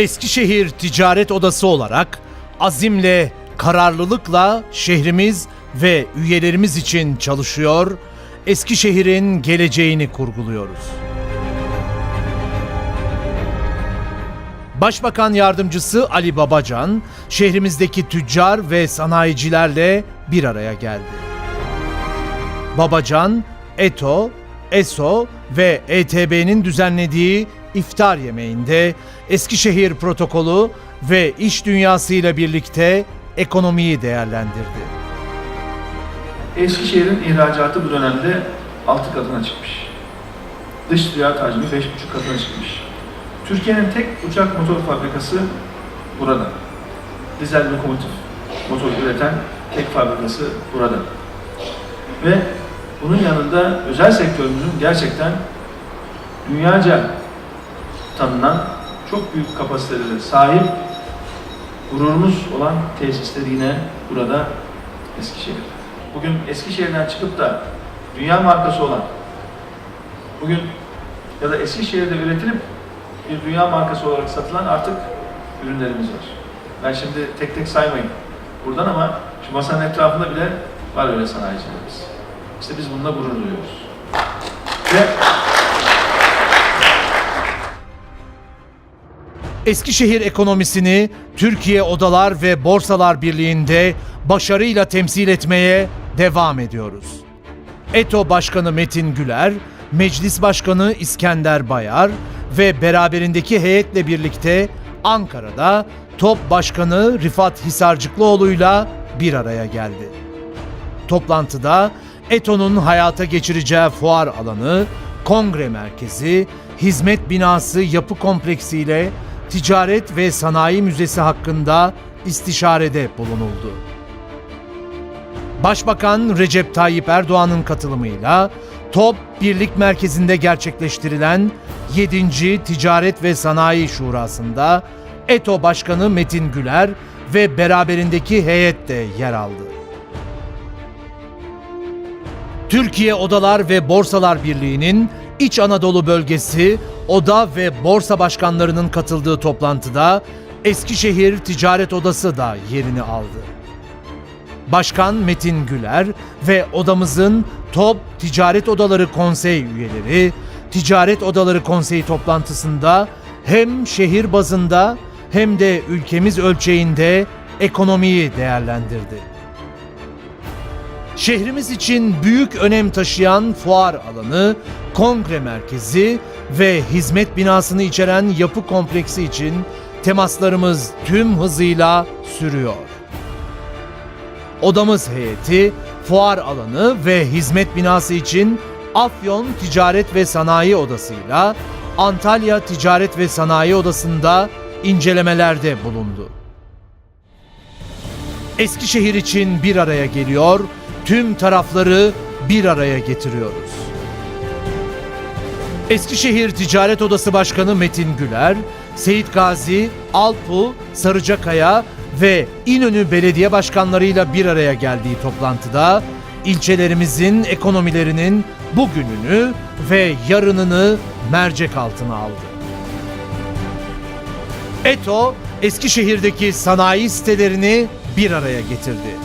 Eskişehir Ticaret Odası olarak azimle, kararlılıkla şehrimiz ve üyelerimiz için çalışıyor, Eskişehir'in geleceğini kurguluyoruz. Başbakan Yardımcısı Ali Babacan, şehrimizdeki tüccar ve sanayicilerle bir araya geldi. Babacan, ETO, ESO ve ETB'nin düzenlediği iftar yemeğinde Eskişehir protokolü ve iş dünyasıyla birlikte ekonomiyi değerlendirdi. Eskişehir'in ihracatı bu dönemde 6 katına çıkmış. Dış ticaret hacmi 5,5 katına çıkmış. Türkiye'nin tek uçak motor fabrikası burada. Dizel lokomotif motor üreten tek fabrikası burada. Ve bunun yanında özel sektörümüzün gerçekten dünyaca tanınan çok büyük kapasitelere sahip gururumuz olan tesisleri yine burada Eskişehir. Bugün Eskişehir'den çıkıp da dünya markası olan bugün ya da Eskişehir'de üretilip bir dünya markası olarak satılan artık ürünlerimiz var. Ben şimdi tek tek saymayayım buradan ama şu masanın etrafında bile var öyle sanayicilerimiz. İşte biz bununla gurur duyuyoruz. Ve Eskişehir ekonomisini Türkiye Odalar ve Borsalar Birliği'nde başarıyla temsil etmeye devam ediyoruz. ETO Başkanı Metin Güler, Meclis Başkanı İskender Bayar ve beraberindeki heyetle birlikte Ankara'da TOP Başkanı Rifat Hisarcıklıoğlu'yla bir araya geldi. Toplantıda ETO'nun hayata geçireceği fuar alanı, kongre merkezi, hizmet binası yapı kompleksiyle ticaret ve sanayi müzesi hakkında istişarede bulunuldu. Başbakan Recep Tayyip Erdoğan'ın katılımıyla TOP Birlik Merkezi'nde gerçekleştirilen 7. Ticaret ve Sanayi Şurası'nda ETO Başkanı Metin Güler ve beraberindeki heyet de yer aldı. Türkiye Odalar ve Borsalar Birliği'nin İç Anadolu Bölgesi Oda ve Borsa Başkanlarının katıldığı toplantıda Eskişehir Ticaret Odası da yerini aldı. Başkan Metin Güler ve odamızın TOP Ticaret Odaları Konsey üyeleri Ticaret Odaları Konseyi toplantısında hem şehir bazında hem de ülkemiz ölçeğinde ekonomiyi değerlendirdi. Şehrimiz için büyük önem taşıyan fuar alanı, kongre merkezi ve hizmet binasını içeren yapı kompleksi için temaslarımız tüm hızıyla sürüyor. Odamız heyeti, fuar alanı ve hizmet binası için Afyon Ticaret ve Sanayi Odası'yla Antalya Ticaret ve Sanayi Odası'nda incelemelerde bulundu. Eskişehir için bir araya geliyor, tüm tarafları bir araya getiriyoruz. Eskişehir Ticaret Odası Başkanı Metin Güler, Seyit Gazi, Alpu, Sarıcakaya ve İnönü Belediye Başkanlarıyla bir araya geldiği toplantıda ilçelerimizin ekonomilerinin bugününü ve yarınını mercek altına aldı. ETO, Eskişehir'deki sanayi sitelerini bir araya getirdi.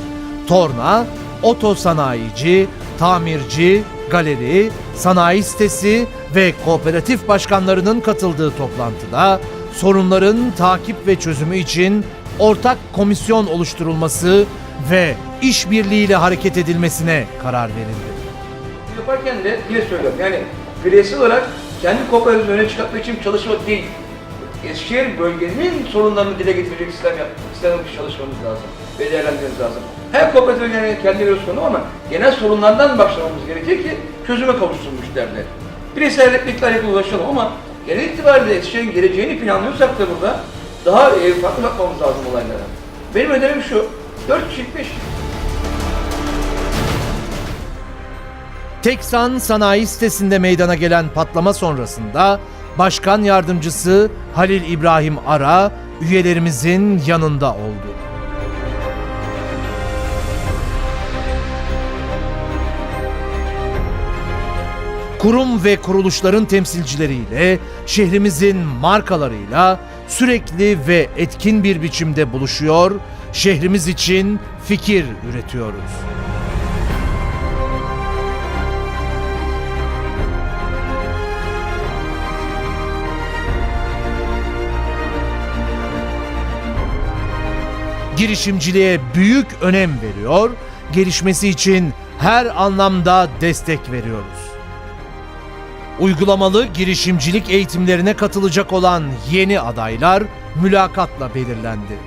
Torna, oto sanayici, tamirci, galeri, sanayi sitesi ve kooperatif başkanlarının katıldığı toplantıda sorunların takip ve çözümü için ortak komisyon oluşturulması ve işbirliğiyle hareket edilmesine karar verildi. yaparken de yine söylüyorum yani bireysel olarak kendi kooperatifini öne çıkartmak için çalışmak değil. Eskişehir bölgenin sorunlarını dile getirecek sistem yap, sistem yapıp çalışmamız lazım ve değerlendirmemiz lazım. Her kooperatif kendi bir konu ama genel sorunlardan başlamamız gerekir ki çözüme kavuşsun müşteriler. Bireysel repliklerle ulaşalım ama genel itibariyle Eskişehir'in geleceğini planlıyorsak da burada daha e, farklı bakmamız lazım olaylara. Benim önerim şu, 4 kişilik 5 Teksan Sanayi sitesinde meydana gelen patlama sonrasında Başkan Yardımcısı Halil İbrahim Ara üyelerimizin yanında oldu. Kurum ve kuruluşların temsilcileriyle, şehrimizin markalarıyla sürekli ve etkin bir biçimde buluşuyor, şehrimiz için fikir üretiyoruz. Girişimciliğe büyük önem veriyor, gelişmesi için her anlamda destek veriyoruz. Uygulamalı girişimcilik eğitimlerine katılacak olan yeni adaylar mülakatla belirlendi.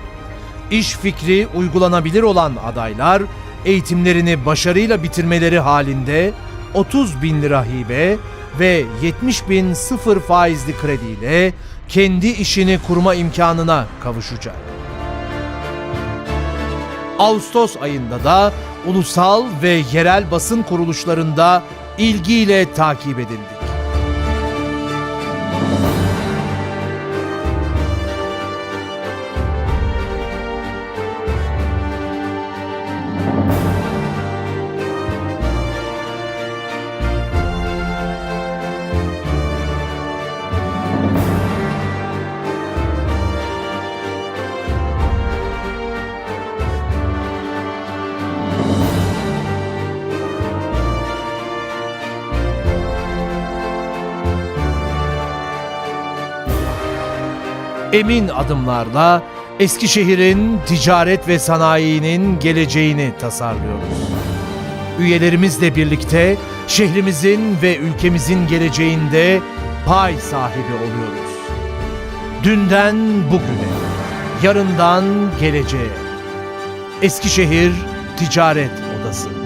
İş fikri uygulanabilir olan adaylar eğitimlerini başarıyla bitirmeleri halinde 30 bin lira hibe ve 70 bin sıfır faizli krediyle kendi işini kurma imkanına kavuşacak. Ağustos ayında da ulusal ve yerel basın kuruluşlarında ilgiyle takip edildik. Emin adımlarla Eskişehir'in ticaret ve sanayinin geleceğini tasarlıyoruz. Üyelerimizle birlikte şehrimizin ve ülkemizin geleceğinde pay sahibi oluyoruz. Dünden bugüne, yarından geleceğe. Eskişehir Ticaret Odası